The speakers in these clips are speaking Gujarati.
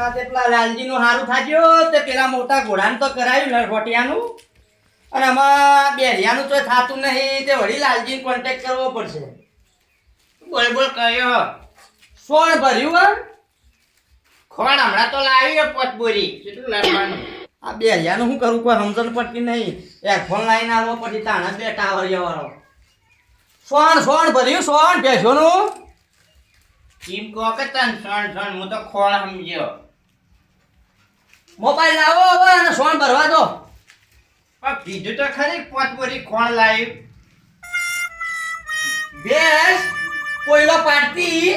ના નું હારું થાજ્યો તે પેલા મોટા ઘોડાને કરાયું લરફોટિયાનું અને બેરિયાનું તો થાતું નહીં, તે વળી લાલજી કોન્ટેક્ટ કરવો પડશે. બોલ બોલ, કયો? સોણ ભર્યું શું કરું કોઈ સમજણ પડતી નહીં. એરફોન લાઈન આવવો પછી તાણા બે ટાવર જવાનો સોણ સોણ ભર્યું, સોણ, ભેંસોનું? કહો કે તન સોણ સોણ, હું તો ખોળ સમજ્યો. મોબાઈલ લાવો હવે અને સોન ભરવા દો. પણ કીધું તો ખરી પોત બોરી ખોણ લાવી. બેસ પોયલો પાડતી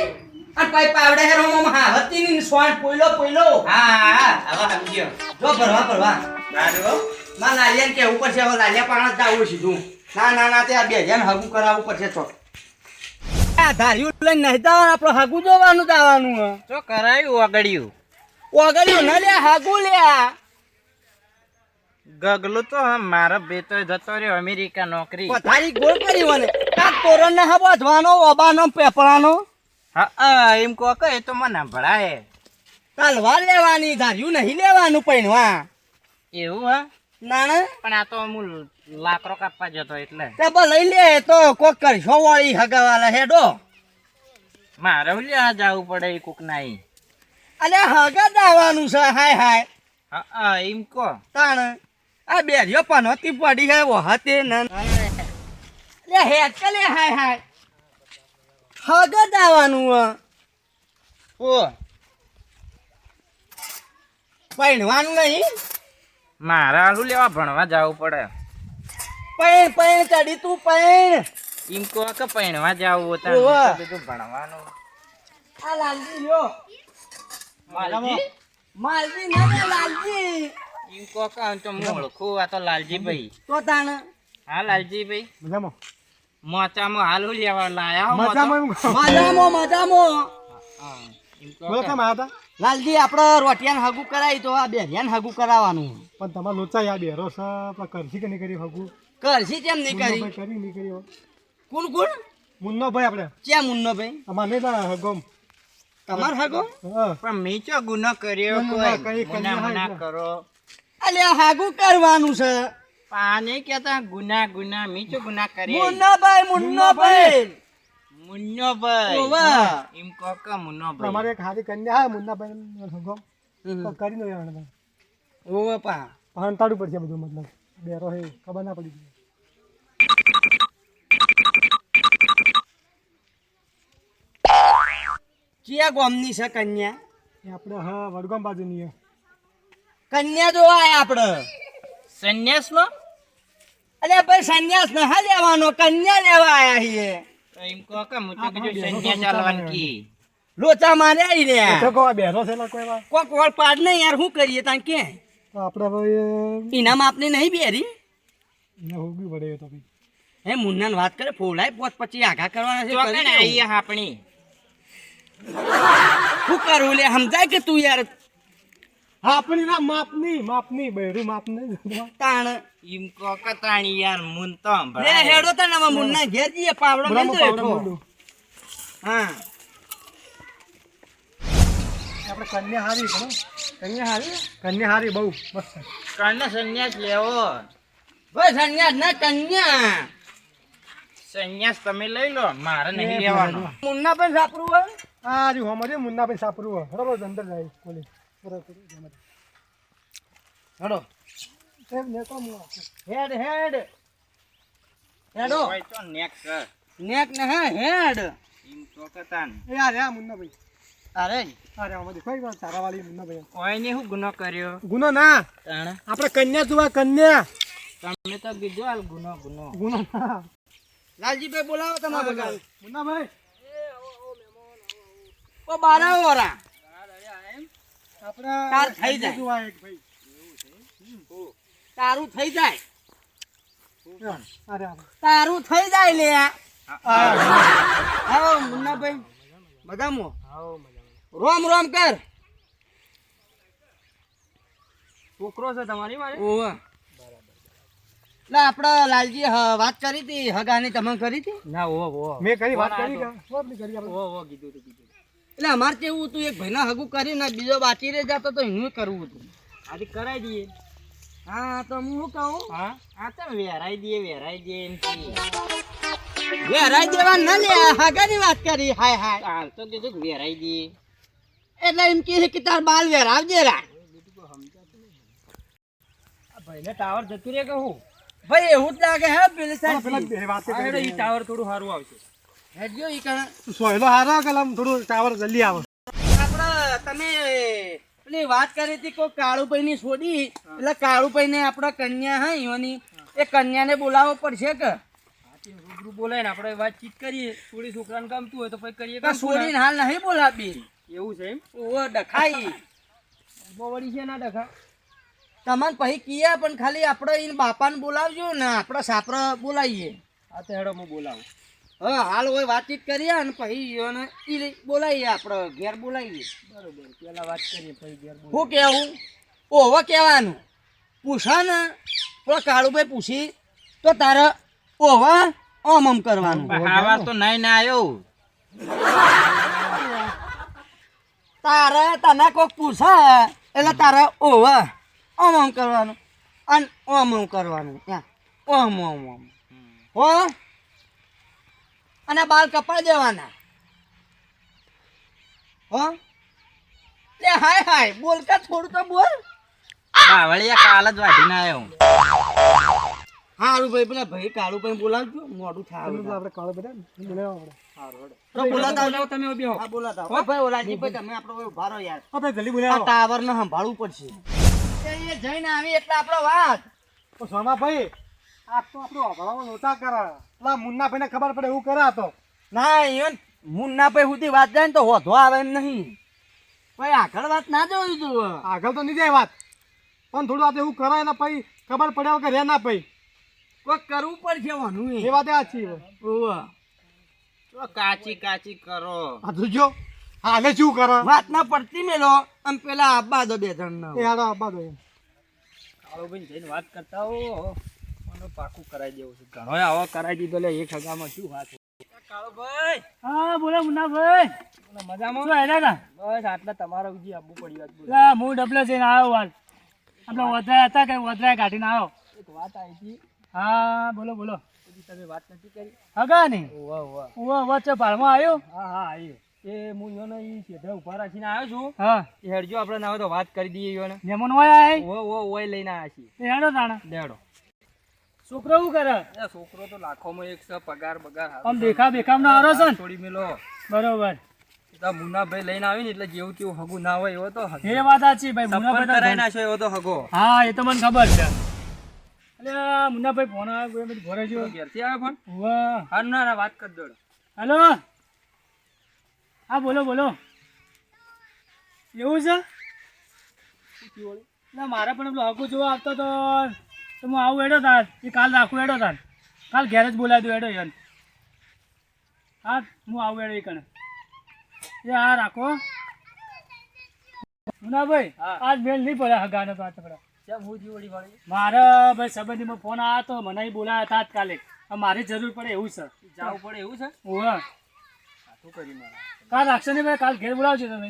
અને પાઈ પાવડે હેર હા હતી ની સોન પોયલો પોયલો. હા હા હવે સમજ્યો. જો ભરવા ભરવા. સારું ના લાલિયાને કેવું પડશે હવે લાલિયા પાણા જ જાવું સીધું. ના ના ના ત્યાં આ બે જણ હગું કરાવવું પડશે તો. આ ધાર્યું લઈને નહીં જવાનું આપણે હગું જોવાનું જવાનું તો કરાયું વગડ્યું ઓગળ્યું ના લે હગું ગગલું તો મારો બેટો જતો રહ્યો અમેરિકા નોકરી. તારી ગોળ કરી મને આ તોરણ ને હા બાંધવાનો ઓબાનો પેપળાનો હા એમ કહો કે એ તો મને ભળાય તલવાર લેવાની ધાર્યું નહીં લેવાનું પૈણવા એવું હા? ના ના. પણ આ તો હું લાકડો કાપવા જતો એટલે. તે લઈ લે તો કોક કરશો વાળી હગાવાલા હેડો. મારે લ્યા જવું પડે કોક નાઈ. અલે હગા દાવાનું છે. હાય હાય. હા હા એમ કો તાણ આ બેરીઓ પનોતી પડી હે વહતે ન લે હેડ કે હાય હાય. હગા દાવાનું ઓ. પૈણવાનું નહીં? મારે આલુ લેવા ભણવા જવું પડે. પૈણ પૈણ ચડી તું પૈણ. એમ કહો કે પૈણવા જવું હતા. ભણવાનું. આ લાલજી લ્યો. માલજી? માલજી ના લાલજી. કહો કે આમ તો હું આ તો લાલજી ભાઈ. તો તાણ. હા લાલજી ભાઈ? મજામાં? મોચામાં હાલ હું લેવા લાયા? મજામાં બોલો કેમ આવ્યા લાલજી આપણે રોટિયાને હગું કરાવી તો આ બેરિયાને હગું કરાવવાનું. પણ તમારે લોચા યા બેરો છે કરશી કે નહીં કરી હગું? કરશી કેમ નહીં કરી? કરી નહીં કરી કોણ કોણ? મુન્નો ભાઈ આપણે. ક્યાં મુન્નો ભાઈ? અમારે નહીં હગમ. તમાર હાગો? પણ મેં ચો ગુનો કર્યો કોઈ? ગુના કરી મના ના. કરો. અલે હાગું કરવાનું છે. પાને કેતા ગુના ગુના મેં ચો ગુના કરી. મુન્નો ભાઈ મુન્નો ભાઈ મુન્નો ભાઈ ઓવા. એમ કે મુન્નો ભાઈ તમારે ખાલી કન્યા હા મુન્નાભાઈ હગમ તો કરી નો યાર ઓવે પા. પણ તાડું પડશે બધું મતલબ. બેરો હે ખબર ના પડી. ક્યાં ગામની છે કન્યા. આપણે હા વડગામ બાજુની કન્યા જોવા આયા આપણે. સંન્યાસ નો અલે ભાઈ સંન્યાસ ન હા લેવાનો કન્યા લેવા આયા છીએ. તો એમ કહો કે હું તો સંન્યાસ ચાલવાનું કી? લોચા મારે આઈ તો રહ્યા કહો આ બેરો છે કોઈ વાર કોક વળ પાડ ને યાર શું કરીએ તાન કે? તો આપણે હવે ઇનામ આપને નહીં બેરી? ને હોગી પડે તો ભાઈ હે મુન્નાન વાત કરે ફોલાય પોત પછી આઘા કરવાના છે તો કરી કને દેવું. આપણી શું કરું લે સમજાય કે તું યાર? આપણી ના માપની માપની બૈરું માપ નહીં તાણ. ઈમ કહો તાણી યાર મુન તો લે. હેડો તને મુન ના ઘેર જઈએ પાવડો મેં તો હા. આપણે કન્યા હારી છે કન્યા હારી? કન્યા હારી બહુ. મસ્ત. કન્યા સંન્યાસ લેવો. ભાઈ સંન્યાસ ના કન્યા. સંન્યાસ તમે લઈ લો મારે નહીં લેવાનો. મુન્ના પણ સાપરું હોય? આ જો અમારે મુન્નાભાઈ સાપરું હોય બરાબર અંદર જાય કોલેજ. બરાબર હેડો એમ ને હું હેડ હેડ. હેડો. તો નેક. નેક ને હે હેડ. એમ તો કતાન તાન. એ આ રે મુન્ના ભાઈ અરે અરે અમારી કોઈ વાત સારા વાળી મુન્ના ભાઈ કોઈ ને હું ગુનો કર્યો? ગુનો ના. તાણ? આપણે કન્યા જોવા કન્યા. તમે તો કીધું હાલ ગુનો ગુનો. ગુનો લાલજી લાલજીભાઈ બોલાવો તમારે મુન્ના મુન્નાભાઈ. ઓ બારા ઓરા તાર થઈ જાય. તારું થઈ જાય. તારું થઈ જાય લે. મુન્નાભાઈ રોમ રોમ કર. છોકરો છે તમારી મારે? ઓવા. આપણે લાલજી હ- વાત કરી હતી હગાની તમે કરી હતી? ના ઓ ઓ મેં કરી વાત કરી. ઓ ઓ કીધું એટલે અમારે કેવું હતું એક ભાઈના હગું કરીને બીજો બાકી રહી જતો તો એનું કરવું હતું. આજે કરાવી દઈએ. હા તો હું શું કહું? હા? આ તો વેરાઈ દઈએ વેરાઈ દઈએ એમ વેરાઈ દેવા ન લે હગાની વાત કરી હાય હાય. હાલ તો કીધું વેરાઈ દઈએ. એટલે એમ કહે કે તાર બાલ વેરાવજે રા. ભાઈને ટાવર જતું રહે કે હું? ભાઈ એવું જ લાગે હે પેલી સાહેબ પેલા ટાવર થોડું સારું આવશે. હેડજો ઈ કણ. સોયલો હારો કે થોડું ટાવર જલ્દી આવે. આપણે તમે પેલી વાત કરી હતી કોઈ કાળુભાઈ ની છોડી? એટલે કાળુભાઈ ને આપણા કન્યા હા ઈવાની એ કન્યાને બોલાવવો પડશે કે? રૂબરૂ બોલાય ને આપણે વાતચીત કરીએ. થોડી છોકરાને ગમતું હોય તો પછી કરીએ છોડીને હાલ નહીં બોલાવી. એવું છે એમ? ઓ ડખાઈ. વળી છે ના ડખા? તમને પછી કીએ પણ ખાલી આપણે બાપાને બોલાવજો ને આપણે સાપરા બોલાવીએ. આ તો હેડો હું બોલાવું. હા હાલ હોય વાતચીત કરીએ અને પછી ઈ બોલાવીએ આપણે ઘેર બોલાવીએ. બરોબર પેલા વાત કરીએ પછી ઘેર શું કહેવું ઓવો કહેવાનું પૂછા ને. પેલો કાળુભાઈ પૂછી તો તારે ઓવા ઓમ ઓમ કરવાનું. આવા તો નહીં ના આવ્યો તારે તને કોઈક પૂછે એટલે તારે ઓવા ઓમ ઓમ કરવાનું. અને ઓમ ઓમ કરવાનું. ત્યાં. ઓમ ઓમ ઓમ હો? અને બાલ કપાઈ દેવાના. હો? લે હાય હાય બોલ કા થોડું તો બોલ. બાવળિયા કાલ જ વાઢીને આવ્યો હારું ભાઈ પેલા ભાઈ કાળું ભાઈ બોલાવજો મોડું થાય આપણે કાળો બધા બોલાવો બોલાતા તમે બેહો. હા બોલાતા ઓ ભાઈ ઓલાજી ભાઈ તમે આપણો ભારો યાર. આપણે જલ્દી બોલાવો. ટાવર ને સંભાળવું પડશે. એ એ જઈને આવી એટલે આપણો વાત. તો સોમા ભાઈ આ તો આપણું અભળાવો નહોતા કરા. પેલા મુન્ના ભાઈને ખબર પડે એવું કરા તો. ના ઈવન મુન્ના ભાઈ સુધી વાત જાય ને તો હોધો આવે એમ નહીં. ભાઈ આગળ વાત ના જોયું તું. આગળ તો નહીં જાય વાત. પણ થોડું આ એવું કરાય ને પછી ખબર પડે કે રે ના પછી કોઈ કરવું પડશે વાનું એ. વાત આ છે તો કાચી કાચી કરો. આ જોજો હાલે શું કરો? વાત ના પડતી મેલો. આમ પેલા આબા દો બે જણ એ હાલો આપવા દો કાળો ભાઈ જઈને વાત કરતા હો. પાકું કરાવી દેવું છે. ઘણો આવો કરાવી દીધો લે એક હગામાં શું વાત કાળો ભાઈ હા બોલો મુન્નાભાઈ. મજામાં? શું હેડા તા? બસ આટલા તમારો ઉજી આપવું પડી વાત બોલો. હું ડબલે જઈને આવ્યો વાત આપણે વધરા હતા કે વધરાય કાઢીને આવ્યો એક વાત આવી હતી. હા બોલો બોલો. તમે વાત નથી કરી? હગા ને ઓવા ઓવા ઉવા વચ્ચે ભાડમાં આવ્યો હા હા આવી એ હું યોને ઈ સીધા ઊભા રાખીને આવ્યો છું. હા. એ હેડજો આપણે ના હોય તો વાત કરી દઈએ યોને મહેમાન હોય આય ઓ ઓ ઓય લઈને આવ્યા છીએ. એ હેડો તાણા. છોકરો શું કરે? છોકરો તો લાખોમાં એક છે પગાર બગાર આમ દેખા બેખામ ના હારો છે થોડી મેલો. બરોબર. તા મુન્નાભાઈ લઈને આવી ને એટલે જેવું તેવું હગુ ના હોય એવો તો એ વાત સાચી ભાઈ સંપર્ક મુન્નાભાઈ કરાઈ તો- નાખ્યો એવો તો હગો. હા એ તો મને ખબર છે. અલે આ ફોન આવ્યો બધું ભરે જો. ઘેરથી આવ્યો પણ વાહ. હા ના ના વાત કર દો હેલો? હા બોલો બોલો. એવું છે? ના મારે પણ પેલો હગુ જોવા આવતો તો તો હું આવું એડો તાર. એ કાલ રાખું એડો તાર. કાલ ઘેર જ બોલાવી દઉં એડો યાર હા હું આવું એડો એ કણે એ હા રાખો. મુનાભાઈ હા. આજ મેલ નહીં પડે હગાનો તો વાળી મારે ભાઈ સંબંધીમાં ફોન આવ્યો તો મને બોલાયા હતા તાત્કાલિક મારી જરૂર પડે એવું છે. જવું પડે એવું છે? શું કાલ રાખશો ને ભાઈ? કાલ ઘેર બોલાવજો તમે.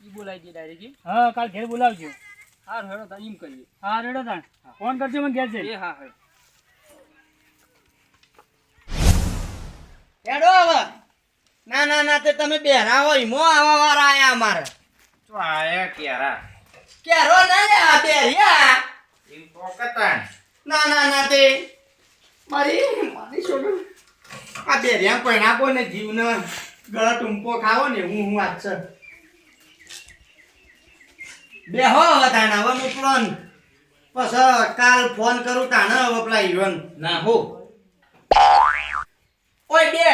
બોલાવી દઈએ ડાયરેક્ટ હા કાલ ઘેર બોલાવજો. હાર હેડો તા એમ કરીએ. હા રેડો તાણ. ફોન કરજો મને જઈ એ હા હા હેડો હવે. ના ના ના તે તમે બેરા હોય મો આવા વાળા આયા અમારે. તો આયા ક્યારા? કેરો ના લે આ બેરિયા એમ ના ના ના તે. મારી મારી છોડો. આ બેરિયા કોઈ નાખો ને જીવને ગળા ટૂંપો ખાવો ને હું હું આજ છે. બેહો હવે તાણે હવે મોકલો ને પછ કાલ ફોન કરું તાણે હવે પેલા ઈવન ના હો. ઓય બે.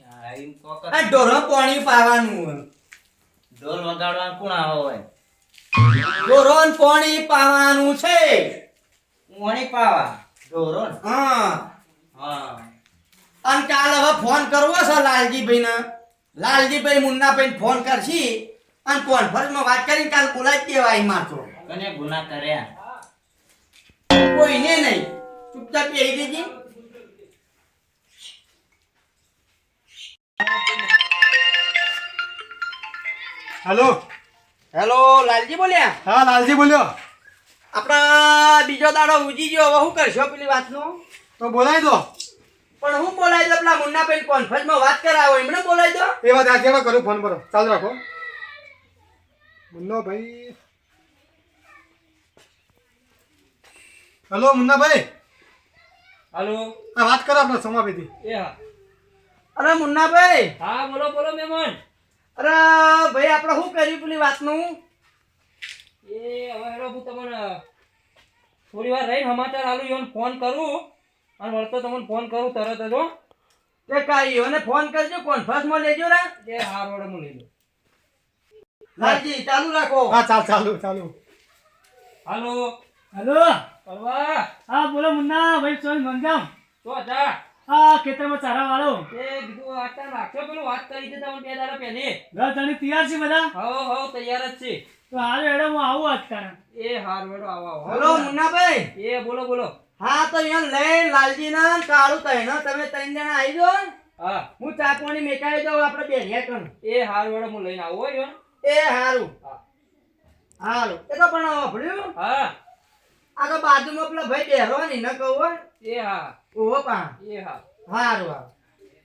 આ પોકતાન પાણી પાવાનું ઢોલ વગાડવા કોણ આવે ઢોરો પાણી પાવાનું છે. મોણી પાવા? ડોરોન હા. હા. અને કાલ હવે ફોન કરવો છે લાલજીભાઈ ને લાલજીભાઈ મુન્નાભાઈ ફોન કરશી. અને કોન્ફરન્સમાં વાત કરીને કાલ બોલાવી દેવાય મારતો કને ગુના કર્યા? કોઈને નહીં. ચૂપચાપ બેહી દેજે હેલો. હેલો લાલજી બોલ્યા? હા લાલજી બોલ્યો. આપણા બીજો દાડો ઉજી ગયો. હવે શું કરશો પેલી વાતનો? તો બોલાવી દો. પણ હું બોલાવી દો પેલા મુન્નાભાઈ કોન્ફરન્સમાં વાત કરાવો. એમને બોલાવી દો. એ વાત આજે કરું ફોન કરો ચાલુ રાખો. મુન્નાભાઈ હલો મુન્નાભાઈ હાલો. આ વાત કરો આપણે સોમાભાઈથી એ હા. અરે મુન્નાભાઈ હા બોલો બોલો મહેમાન અરે ભાઈ આપણે શું કર્યું પેલી વાતનું? એ હવે હેડો હું તમને થોડી વાર રહીને સમાચાર આલું યોન ફોન કરું. અને વળતો તમને ફોન કરું તરત જ હો. તે કાંઈ એને ફોન કરજો કોન્ફરન્સમાં લેજો રા એ હા હું લઈ લઉં. લાલજી ચાલુ રાખો. હા ચાલ ચાલુ ચાલુ. હાલો. હાલો. પરવા હા બોલો મુન્ના ભાઈ સોય મંગામ તો જા હા ખેતરમાં ચારા વાળો. એ બીજું વાતા નાખશો પેલું વાત કરી દેતા તમને બે દાડા પહેલી. ઘર તને તૈયાર છે બધા? હો હો તૈયાર જ છે. તો હાલ એડો હું આવું અત્યારે એ હાર વેડો આવો આવો. હલો મુન્નાભાઈ. એ બોલો બોલો. હા તો અહીંયા લઈ લાલજી ના કાળું તૈનો તમે ત્રણ જણા આવી જાઓ હા. હું ચા પાણી મેકાવી દઉં આપણે બે હેકણ એ હાર વેડો હું લઈને આવું હો ઈવન એ હારું. હારું. એ તો પણ વાપર્યું? હા. આ તો બાજુમાં પેલા ભાઈ બેહરવાની ન કહું એ હા. ઓહો પા એ હા. હારું હા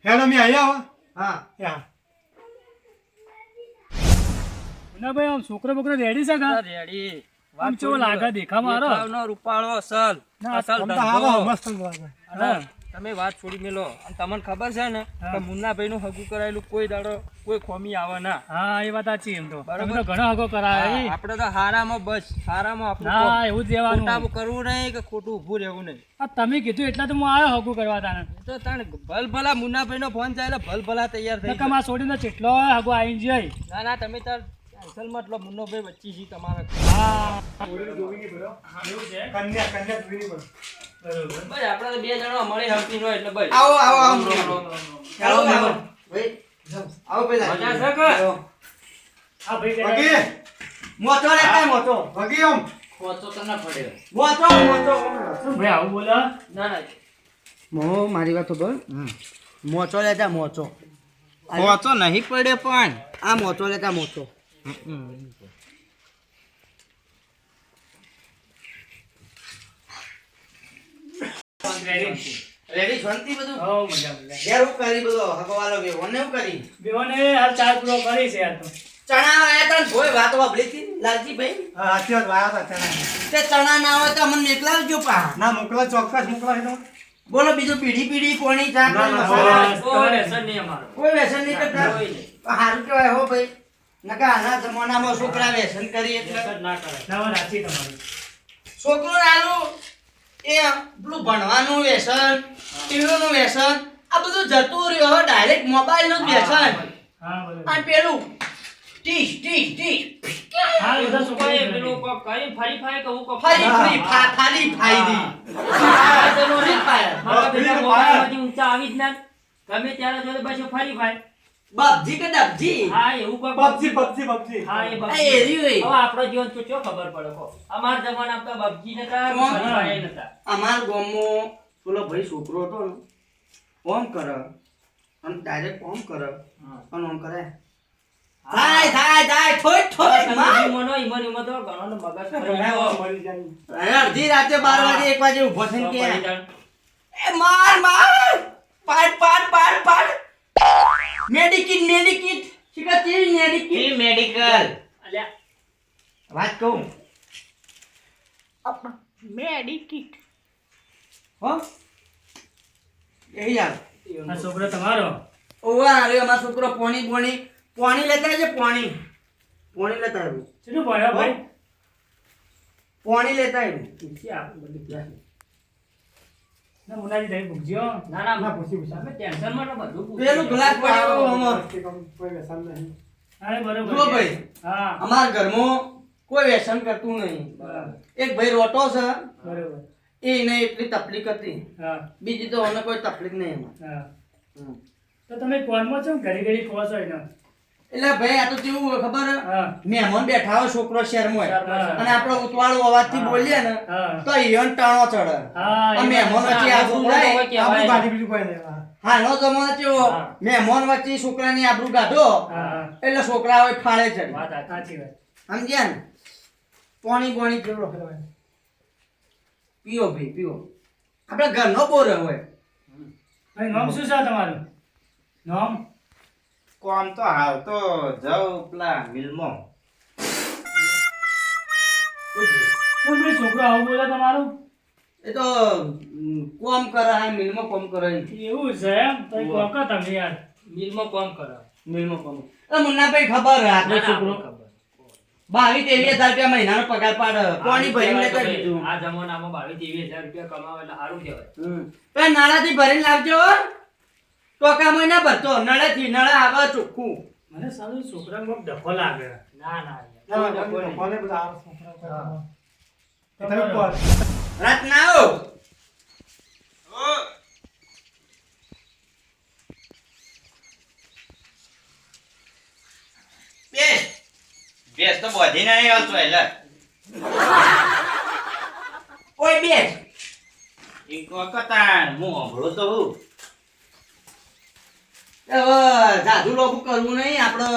હેડો મેં અહીંયા હા. હા. ના ભાઈ આમ છોકરો બોકરો રેડી છે કા રેડી. આમ ચો લાગે દેખામાં રૂપાળો અસલ. ના, અસલ આમ તો આવો ધંધો. મસ્ત લાગે. અને તમે વાત છોડી મેલો. અને તમને ખબર છે ને કે મુન્નાભાઈ નું હગું કરાયેલું કોઈ દાડો કોઈ ખોમી આવે ના. હા એ વાત સાચી એમ તો. બરોબર. ઘણો હગો કરાય આપણે તો હારામાં બસ. હારામાં આપણે હા એવું જ રહેવાનું. ખોટામાં કરવું નહીં કે ખોટું ઊભું રહેવું નહીં. આ તમે કીધું એટલે તો હું આવ્યો હગું કરવા તાને તો તાણે ભલ ભલા મુન્નાભાઈ નો ફોન ચાલે ભલ ભલા તૈયાર થઈ નકરમાં છોડીને કેટલો હગો આવી જાય જાય. ના ના તમે તાર અસલમાં એટલો મુન્નોભાઈ વચ્ચે છી તમારે. હા. જોવી નહીં છે? કન્યા કન્યા જોવી નહીં પડ્યો. બરોબર. બસ આપણે બે જણા મળી હમતી હોય એટલે બસ. આવો આવો આવો. ચાલો. ભાઈ જાઓ. આવો પેલા. મજા છે કે? ભાઈ મોટો મોટો ભગી ખોચો તો ના પડે મોટો મોટો શું ભાઈ આવું બોલો. ના ના. મો મારી વાત બોલ મોચો લેતા મોચો મોચો નહીં પડે પણ. આ મોચો લેતા મોચો રેડી શાંતિ બધું? હો મજા મજા. ઘેર હું કરી બધો હકવાલો ગયો મને હું કરી બેઓને હાલ ચાર પૂરો કરી છે યાર તો. ચણા આયા તા ને ભોય વાપરી હતી લાલજી ભાઈ? હા સાચી વાત લાયા હતા ચણા. તે ચણા ના હોય તો મને મોકલાવજો પા. ના મોકલા ચોક્કસ મોકલા તો. બોલો બીજું પીઢી પીઢી કોની ચા કોઈ વ્યસન નહીં અમારો. કોઈ વ્યસન નહીં કરતા. સારું કહેવાય હો ભાઈ. નકા આના જમાનામાં છોકરા વ્યસન કરી એટલે. ના કરાય ના વાત સાચી તમારી. છોકરો નાનું એ પેલું ભણવાનું વ્યસન ટીવીનું વ્યસન આ બધું જતું રહ્યું. હવે ડાયરેક્ટ મોબાઈલનું જ વ્યસન. અને પેલું ઊંચા આવી જ ગમે ત્યારે જોડે પાછું ફરી ફાય. બબજી કે ડબજી હા એવું કોઈ પબજી પબજી પબજી હા એ પબજી. એ. હવે આપણો જીવન તો ચો ખબર પડે કો અમાર જમાનામાં તો પબજી નતા કોણ? ફરી નતા. અમાર ગામમાં પેલો ભાઈ છોકરો હતો ને ઓમ કરે. અને ડાયરેક્ટ ઓમ કરે. અને ઓમ કરે. થાય થાય થાય ઠોય ઠોય માર મનો ઈમન ઈમન તો ઘણોનો મગજ ફરી ગયો. મળી જાય. અડધી રાતે બાર વાગે એક વાગે ઊભો થઈને કે એ માર માર પાડ પાડ પાડ પાડ. Medikit medikit. શીખા કેવી મેડિકિટ? મેડિકલ? અલ્યા, વાત કહું? મેડિકિટ. હો? એ યાર આ છોકરો તમારો? ઓવા અરે અમાર છોકરો પોણી પોણી. પોણી લેતા છે પોણી. પોણી લેતા આવ્યું. શું ભાઈ? પોણી લેતા આવ્યું ખુરશી આપો બધી ક્યાં છે? ના મુનાજી તમે ભૂખજો ના ના ના, પૂછી, પૂછી. ટેન્શનમાં તો બધું પૂછી. પેલું ગ્લાસ પડ્યો આમાં. કોઈ વ્યસન નહીં. હા બરોબર ભાઈ હા. અમારા ઘરમાં કોઈ વ્યસન કરતું નહીં. બરાબર. એક ભાઈ રોટો છે. બરોબર. એને એટલી તકલીફ હતી. હા. બીજી તો મને કોઈ તકલીફ નહીં એમાં. હા. તો તમે ફોનમાં છો ઘડી ઘડી કહો છો એને એટલે ભાઈ આ તો કેવું હોય ખબર? મહેમાન બેઠા હોય છોકરો શહેરમાં. અને ઉતવાળો અવાજ અવાજથી બોલીએ ને તો ઈવન ટાણો ચડે. મહેમાન વચ્ચે આબરૂ ગાય આપણું હોય. ગાડી બીજું કોઈ નહીં. હા. હાનો જમાનો કેવો મહેમાન વચ્ચે છોકરાની આબરૂ હા એટલે છોકરા હોય ફાળે આ- સમજ્યા ને? પાણી પાણી પીવો પીઓ ભાઈ પીઓ. આપણે ઘરનો બોર હોય. નામ શું છે તમારું? નામ? કોમ તો હાલ તો જાઉં પેલા મિલમાં છોકરો આવું બોલે તમારું? એ તો કોમ કરે હા મિલમાં કોમ કરે એવું છે એમ? તો વખત તમે યાર. મિલમાં કોમ કરે. મિલમાં કોમ. એ મુન્નાભાઈ ખબર આપણો છોકરો? બાવીસ ત્રેવીસ હજાર રૂપિયા મહિનાનો પગાર પાડે. પાણી ભરીને દીધું? આ જમાનામાં બાવીસ ત્રેવીસ હજાર રૂપિયા કમાવે એટલે સારું કહેવાય. પણ તો નાળાથી ભરીને લાવજો. ટોકામાં ના ભરતો નળેથી નળે આવે ચોખ્ખું. મને સારું છોકરા કોક ડખો લાગે. ના ના ના. ના, ના, રાત ના આવો. બેસ બેસ તો બધી નહીં આવતો એટલે. ઓય બેસ વખત આ હું હંભળો તો હું. જાદુ લોભ કરવું નહીં આપણે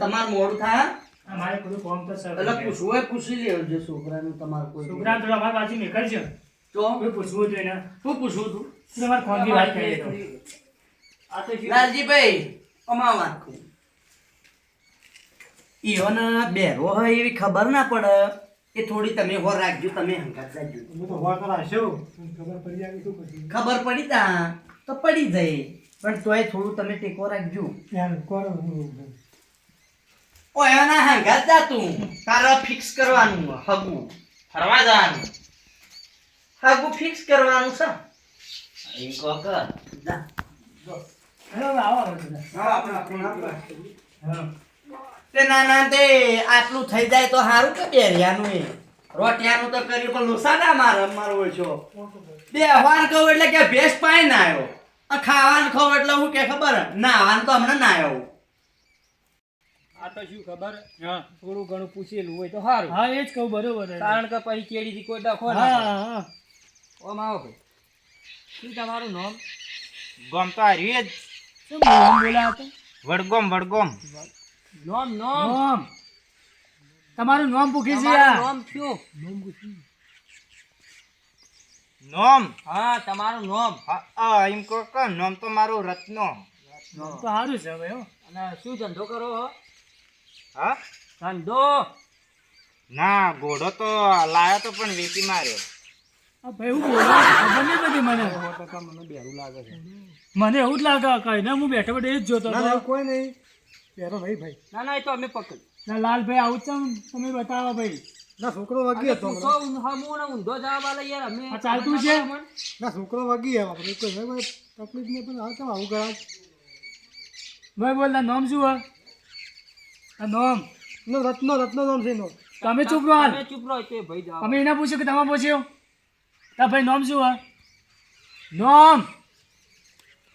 તમારે મોડું થાય આ બધું કોમ તો સર એટલે પૂછવું હોય પૂછી લેજો છોકરાનું તમારે કોઈ છોકરા તો અમારી બાજુ નીકળ છે તો પૂછવું હતું એને શું પૂછવું તમારે વાત કરી તો આ તો લાલજીભાઈ અમાર વાત ઈઓને બેરો હોય એવી ખબર ના પડે. એ થોડી તમે હોર રાખજો તમે હંગાત રાખજો. હું તો હોવા કરાવશો. ખબર પડી જાય શું ખબર પડી તા તો પડી જાય. પણ તોય થોડું તમે ટેકો રાખજો. ઓ એના હાંગા જા તું. તારા ફિક્સ કરવાનું હગુ. ફરવા જવાનું. હગુ ફિક્સ કરવાનું છે. એક કહો જા. હા તે ના ના તે આટલું થઈ જાય તો સારું કે બેરિયાનું એ? રોટિયાનું તો કર્યું પણ લોસા ના મારે મારો છો. બે હવાન કહું એટલે કે ભેંસ પાઈ ના આવ્યો. ખાવાનું ખાવ એટલે હું કે ખબર? નાવાનું તો હમણાં ના આવ્યો આ તો શું ખબર? થોડું ઘણું પૂછેલું હોય તો સારું. હા એ જ કહું બરોબર કારણ કે પછી કેડીથી કોઈ ડખો ના ઓમ આવો ભાઈ. શું તમારું નામ? ગમતા તો હાર્યું જ. શું નામ બોલ્યા હતા? વડગોમ વડગોમ. નામ નામ. નામ. તમારું નામ પૂછી છે. નામ નોમ. હા તમારું નોમ. હા, એમ કહો કે નોમ તો મારું રત્નો નોમ તો સારું છે ભાઈ હો. અને શું ધંધો કરો હો? હા? ધંધો? ના ઘોડો તો લાયો તો પણ વેચી માર્યો. ભાઈ હું બોલા ખબર નહીં પડી મને. મને બેરું લાગે છે. મને એવું જ લાગે કઈ હું બેઠો બેઠો એ જ જોતો ના ના કોઈ નહીં. બેરો ભાઈ ભાઈ. ના ના એ તો અમે પકડ. ના, લાલભાઈ આવું છે તમે બતાવો ભાઈ. ના છોકરો વાગી હતો ઊંધા ને ઊંધો જવાબ આલે યાર અમે ચાલતું છે? ના છોકરો વાગી એમ આપણે કોઈ ભાઈ ભાઈ તકલીફ નહીં પણ આ કેમ આવું કરાય? ભાઈ બોલ ના નામ શું હોય? આ નામ? નો રત્નો રત્નો નામ છે નો તમે ચૂપ રહો તમે ચૂપ રહો તે ભાઈ જવાબ અમે એને પૂછ્યું કે તમે પૂછ્યું? તા ભાઈ નામ શું હોય? નામ?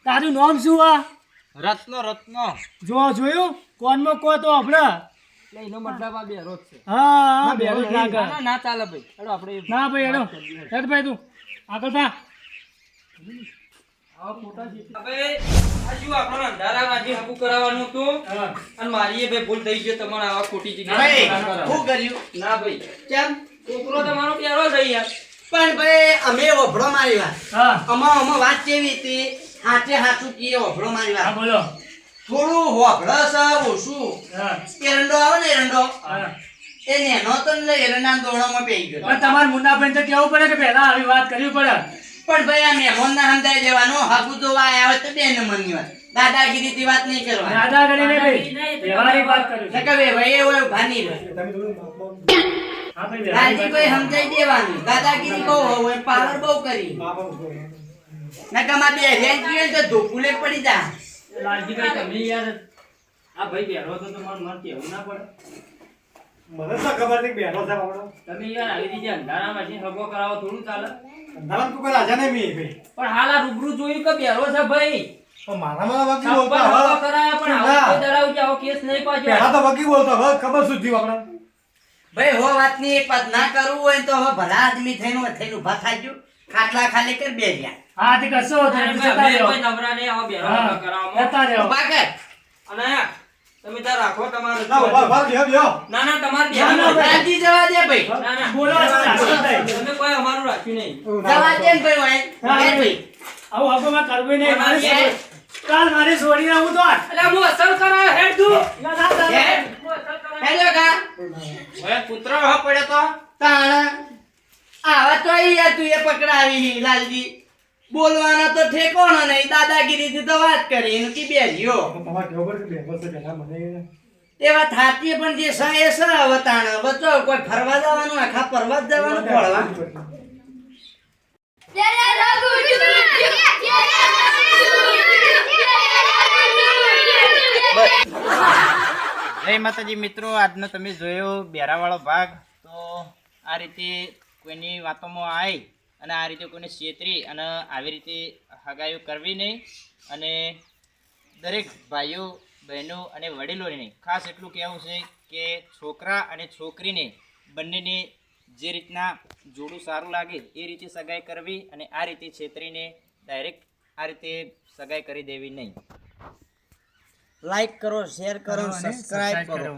તારું નામ શું હોય? રત્ન રત્ન. જો જોયું? કોનમાં કો તો આપણે. એટલે એનો મતલબ આ બેરો જ છે. હા હા બેરો જ લાગે ના ના ના ચાલે ભાઈ. ચાલો આપણે ના ભાઈ હેડો. હેડ ભાઈ તું આગળ થા. હવે આ શું આપણને અંધારા વાજી હકુ કરાવવાનું હતું? હા. અને મારી એ ભાઈ ભૂલ થઈ ગઈ તમારે આવા ખોટી ભાઈ જગ્યાએ શું કર્યું? ના ભાઈ. કેમ? છોકરો તમારો પ્યારો થઈ યાર પણ ભાઈ અમે ઓભળો મારી વાત અમા અમા વાત કેવી હતી? હાચે હાથું કીએ ઓભળો મારી વાત બોલો. થોડું હોભળો સાહેબ ઓછું એરંડો આવે ને એરંડો? એ નેનો તો ને એરંડા દોડામાં પેઈ ગયો. પણ તમારે મુન્નાભાઈ તો કેવું પડે કે પહેલા આવી વાત કરવી પડે. પણ ભાઈ આ મહેમાન ના સમજાય જવાનો હાકુ તો વાય આવે તો બે નંબરની વાત દાદાગીરીથી વાત નહીં કરવાની. દાદાગીરી કરીને ભાઈ વ્યવહારિક વાત કરું નકર બે ભાઈ એવું એવું ભાની રહે. તમે હા ભાઈ વ્યવહારિક વાત લાલજીભાઈ સમજાઈ દેવાનું. દાદાગીરી બહુ હોય પાવર બહુ કરી. બાપ બે રેન્જ તો ધોકુલે પડી જા લાલજીભાઈ તમે યાર આ ભાઈ બેરો તો તમારું મન કેવું ના પડે. મને તો ખબર બેઠો છે તમે યાર આવી રીતે અંધારામાંથી હગો કરાવો થોડું ચાલે. અંધારામાં તું કરા જાને મી ભાઈ. પણ હાલ આ રૂબરૂ જોયું કે બેરો છે ભાઈ? પણ મારામાં વગી છપ્પન બોલતો હગો કરાયા પણ. આવો કે આવો કેસ નહીં પાછો. પહેલા તો વગી બોલતો હવે ખબર સુધી આપણે ભાઈ હો વાતની એક વાત ના કરવું હોય તો હવે ભલા આદમી થઈને થઈને ઊભા થાય ગયું ખાટલા ખાલી કર બેરિયા હા તે કશો જતા રહ્યો. નવરા નહીં, આવો બેરો હા, જતા રહ્યો. ઊભા અને તમે તાર રાખો તમારું ના ઊભા ઊભા બેહો બેહો. ના ના તમારે ના, ના, રાજી જવા દે ભાઈ. ના ના. બોલો છો, રાખો નહીં. તમે કોઈ અમારું રાખ્યું નહીં. જવા દે ને ભાઈ હા, ભાઈ. આવું આવું મેં કરવું નહીં મારે એ. છોડ- કાલ મારે છોડી આવું તો એટલે હું અસર હેડ ના, ના. હેલો કા કૂતરો હો પડ્યો તો? તાણ. આવા તો યાર તું એ પકડાવી લાલજી. બોલવાનો તો ઠેકોણો નહીં દાદાગીરીથી તો વાત કરી એનું કી બેસ્યો તમારે ખબર કે બેસો છે કે મને એવા વાત પણ જે સાય એ સ હવે બચો કોઈ ફરવા જવાનું આખા પરવા જવાનું ફળવા જય માતાજી મિત્રો આજનો તમે જોયો બેરાવાળો ભાગ. તો આ રીતે કોઈની વાતોમાં આવી અને આ રીતે કોઈને છેતરી અને આવી રીતે હગાઈઓ કરવી નહીં. અને દરેક ભાઈઓ બહેનો અને વડીલોને ખાસ એટલું કહેવું છે કે છોકરા અને છોકરીને બંનેને જે રીતના જોડું સારું લાગે એ રીતે સગાઈ કરવી અને આ રીતે છેતરીને ડાયરેક્ટ આ રીતે સગાઈ કરી દેવી નહીં. લાઈક કરો શેર કરો અને સબસ્ક્રાઇબ કરો. કરો.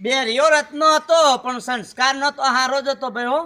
બે રિયો રત્નો હતો પણ સંસ્કાર નતો હારો જ હતો ભાઈ હો.